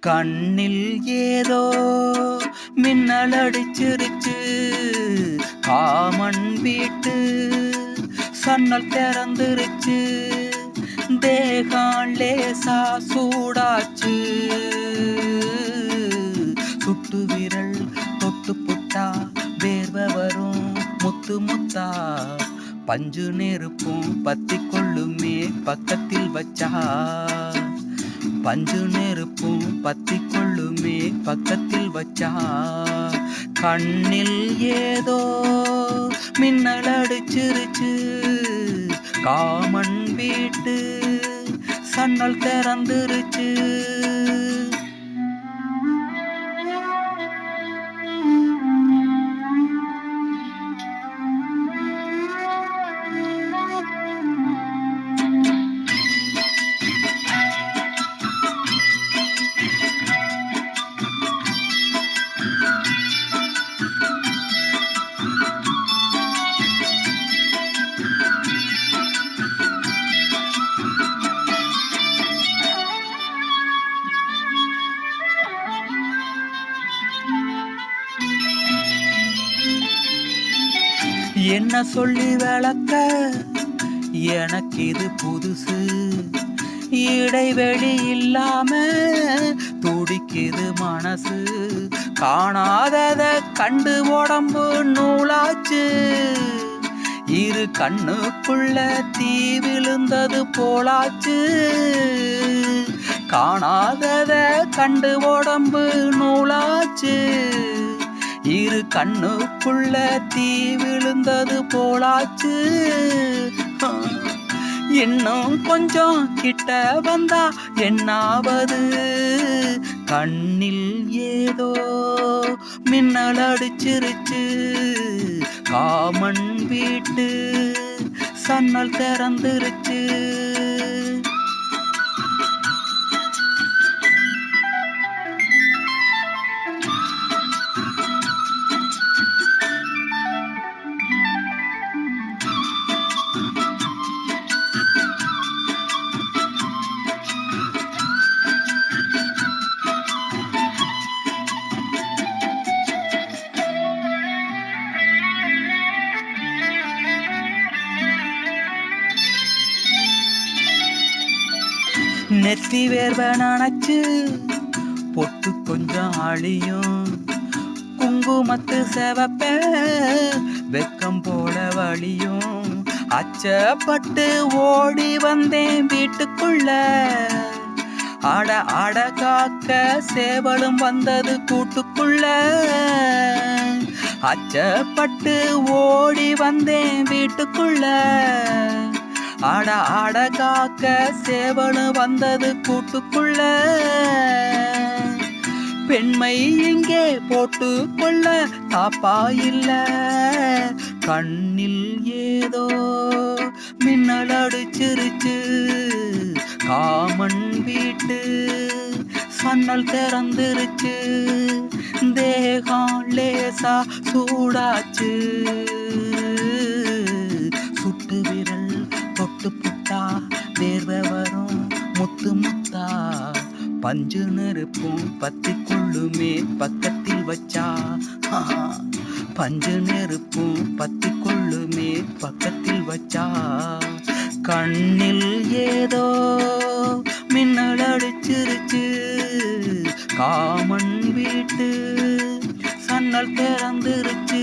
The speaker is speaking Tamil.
கண்ணில் ஏதோ மின்னலடிச்சிருச்சு காமன் வீட்டு சன்னல் திறந்துருச்சு. தேகம் லேசா சூடாச்சு. சுட்டு விரல் தொட்டு புட்டா வேர்வை வரும் முத்து முத்தா. பஞ்சு நெருப்பும் பத்தி கொள்ளுமே பக்கத்தில் வச்சா. பஞ்சு நெருப்பும் பத்தி கொள்ளுமே பக்கத்தில் வச்சா. கண்ணில் ஏதோ மின்னல் அடிச்சிருச்சு. காமன் வீட்டு சன்னல் திறந்துருச்சு. என்ன சொல்லி விளக்க? எனக்கு இது புதுசு. இடைவெளி இல்லாம துடிக்குது மனசு. காணாதத கண்டு உடம்பு நூலாச்சு. இரு கண்ணுக்குள்ள தீ விழுந்தது போலாச்சு. காணாதத கண்டு உடம்பு நூலாச்சு. இரு கண்ணுக்குள்ள தீ விழுந்தது போலாச்சு. இன்னும் கொஞ்சம் கிட்ட வந்தா என்னாவது? கண்ணில் ஏதோ மின்னல் அடிச்சிருச்சு. காமன் வீட்டு சன்னல் திறந்துருச்சு. நெத்தி வேர்வை நனைச்சு பொட்டு கொஞ்சம் அழியும் குங்குமத்து செவப்ப வெக்கம் போல வழியும். அச்சப்பட்டு ஓடி வந்தேன் வீட்டுக்குள்ள. அட அட காக்க சேவலும் வந்தது கூட்டுக்குள்ள. அச்சப்பட்டு ஓடி வந்தேன் வீட்டுக்குள்ள. ஆட ஆட காக்க சேவனு வந்தது கூட்டுக்குள்ள. பெண்மை இங்கே போட்டு கொள்ள தாப்பா இல்ல. கண்ணில் ஏதோ மின்னல் அடிச்சிருச்சு. காமன் வீட்டு சன்னல் திறந்துருச்சு. தேகம் லேசா சூடாச்சு. பஞ்சு நெருப்பும் பத்தி கொள்ளுமே பக்கத்தில் வச்சா பஞ்சு நெருப்பும் பத்தி கொள்ளுமே பக்கத்தில் வச்சா கண்ணில் ஏதோ மின்னல் அடிச்சிருச்சு. காமன் வீட்டு சன்னல் திறந்துருச்சு.